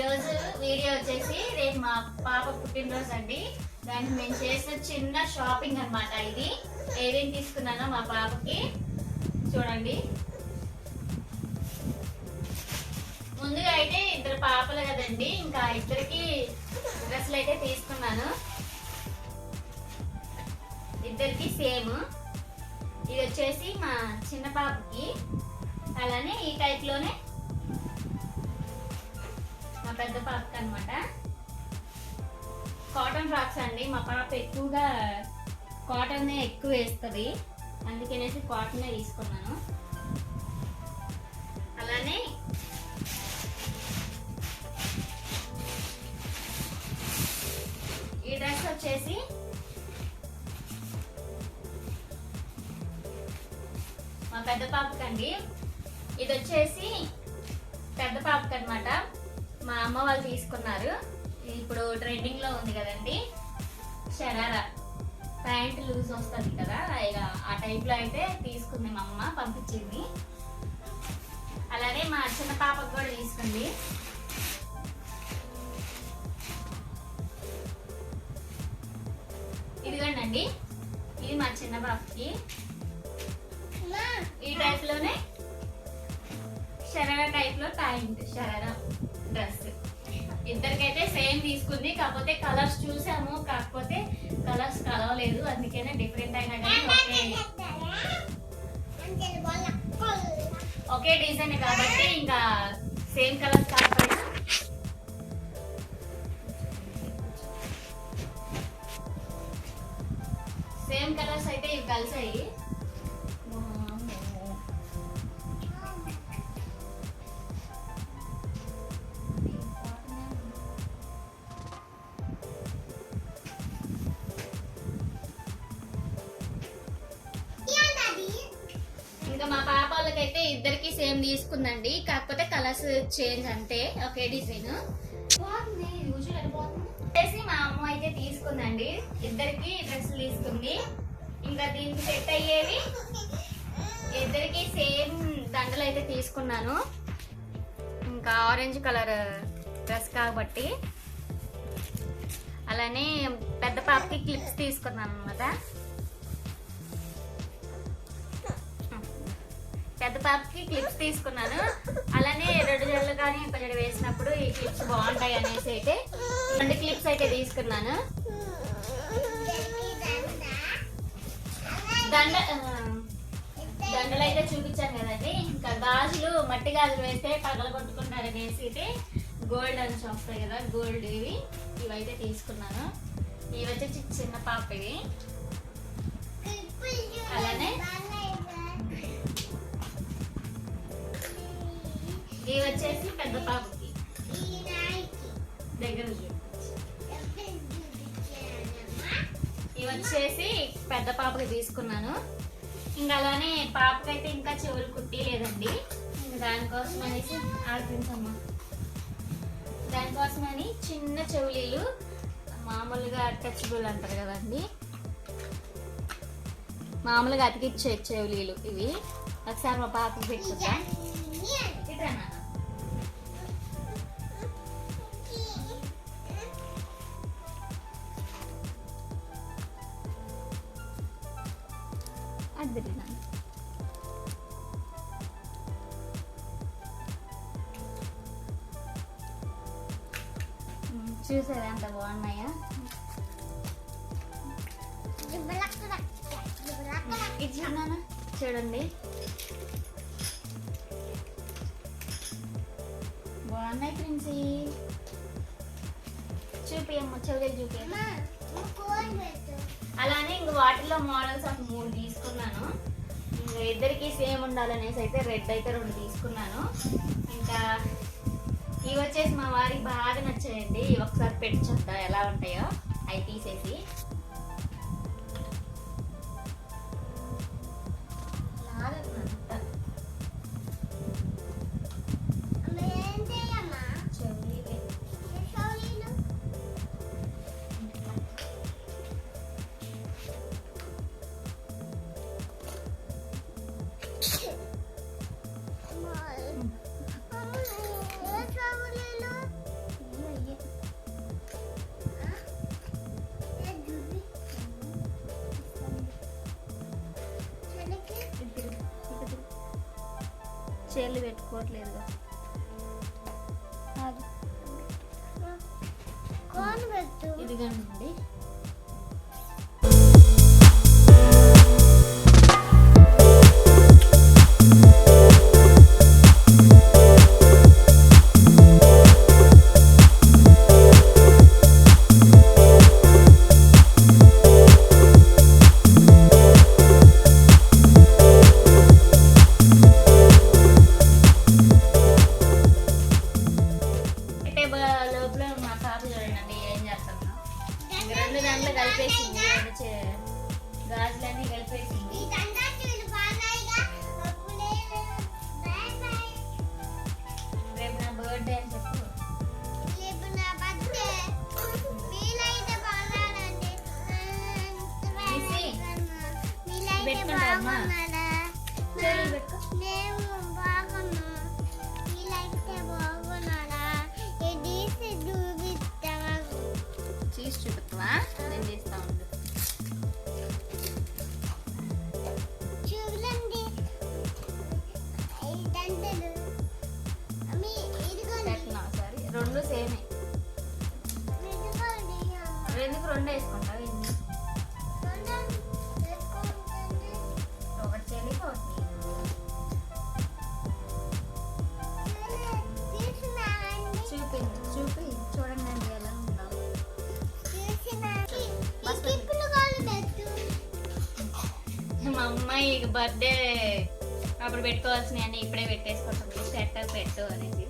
Video వచ్చేసి రేపు మా పాప పుట్టినరోజు అండి. దానికి మేము చేసిన చిన్న షాపింగ్ అన్నమాట ఇది. ఏమేమి తీసుకున్నానో మా పాపకి చూడండి. ముందుగా అయితే ఇద్దరు పాపలు కదండి ఇంకా ఇద్దరికి డ్రెస్సులు అయితే తీసుకున్నాను. ఇద్దరికి సేమ్. ఇది వచ్చేసి మా చిన్న పాపకి. అలానే ఈ టైప్లోనే మా పెద్ద పాపకి అనమాట కాటన్ ఫ్రాక్స్ అండి. మా పాప ఎక్కువగా కాటన్నే ఎక్కువ వేస్తుంది. అందుకనేసి కాటనే తీసుకున్నాను. అలానే ఈ డ్రెస్ వచ్చేసి మా పెద్ద పాపకండి. ఇది వచ్చేసి పెద్ద పాపకి అనమాట మా అమ్మ వాళ్ళు తీసుకున్నారు. ఇప్పుడు ట్రెండింగ్లో ఉంది కదండి. షరారా. ప్యాంట్ లూజ్ వస్తుంది కదా ఇక ఆ టైప్లో అయితే తీసుకుంది మా అమ్మ పంపించింది. అలానే మా చిన్న పాపకు కూడా తీసుకుంది. ఇదిగోండి ఇది మా చిన్న పాపకి. ఈ టైప్లోనే షరారా టైప్లో ప్యాంట్ షరారా. డ్రెస్ ఇద్దరికైతే సేమ్ తీసుకుంది. కాకపోతే కలర్స్ చూసాము. కాకపోతే కలర్స్ కలవలేదు. అందుకనే డిఫరెంట్ అయినా కానీ ఒకే ఒకే డిజైన్ కాబట్టి ఇంకా సేమ్ కలర్స్ కాకపోయినా. సేమ్ కలర్స్ అయితే ఇవి కలిసాయి. సేమ్ తీసుకుందండి? కాకపోతే కలర్స్ చేంజ్ అంతే ఒకే డిజైన్. వచ్చేసి మా అమ్మ అయితే తీసుకుందండి. ఇద్దరికి డ్రెస్సులు తీసుకుంది. ఇంకా దీనికి సెట్ అయ్యేవి ఇద్దరికి సేమ్ దండలు అయితే తీసుకున్నాను. ఇంకా ఆరెంజ్ కలర్ డ్రెస్ కాబట్టి. అలానే పెద్ద పాపకి క్లిప్స్ తీసుకున్నాను అనమాట పెద్ద పాపకి క్లిప్స్ తీసుకున్నాను. అలానే రెండు జడలు కానీ ఒక జడ వేసినప్పుడు ఈ క్లిప్స్ బాగుంటాయి అనేసి అయితే రెండు క్లిప్స్ అయితే తీసుకున్నాను. దండ దండలు అయితే చూపించాను కదండి. ఇంకా గాజులు మట్టి గాజులు వేస్తే పగల కొట్టుకుంటారు అనేసి అయితే గోల్డ్ అని వస్తాయి కదా గోల్డ్ ఇవి. ఇవైతే తీసుకున్నాను. ఇవి వచ్చి చిన్న పాప ఇవి. అలానే ఇది వచ్చేసి పెద్ద పాపకి. దగ్గర ఇవి వచ్చేసి పెద్ద పాపకి తీసుకున్నాను. ఇంకా అలానే పాపకైతే ఇంకా చెవులు కుట్టి లేదండి. దానికోసం అనేసి ఆడిపించమ్మా దానికోసమని చిన్న చెవులీలు మామూలుగా టచ్బుల్ అంటారు కదండి. మామూలుగా అతికిచ్చే చెవులీలు ఇవి. ఒకసారి మా పాపకి పెట్టుకుంటా ఇట్రా చూసారా ఎంత బాగున్నాయా? ఇది చూడండి. బాగున్నాయి ప్రిన్సీ చూపియమ్మ చెవులే చెవులకి చూపి అలానే ఇంక వాటిలో మోడల్స్ ఒక మూడు తీసుకున్నాను. ఇంకా ఇద్దరికి సేమ్ ఉండాలనేసి అయితే రెడ్ అయితే రెండు తీసుకున్నాను. ఇంకా ఇవి వచ్చేసి మా వారికి బాగా నచ్చాయండి. ఇవి ఒకసారి పెట్టి ఎలా ఉంటాయో. అవి తీసేసి. చేళ్ళు పెట్టుకోవట్లేదు. ఇదిగండి. పెట్టుకుంటామా? చూపిస్తావా? నేను చేస్తాను అమ్మాయి బర్త్డే అప్పుడు పెట్టుకోవాల్సినవి అన్నీ ఇప్పుడే పెట్టేసుకోవచ్చు సెట్ పెట్టు అనేది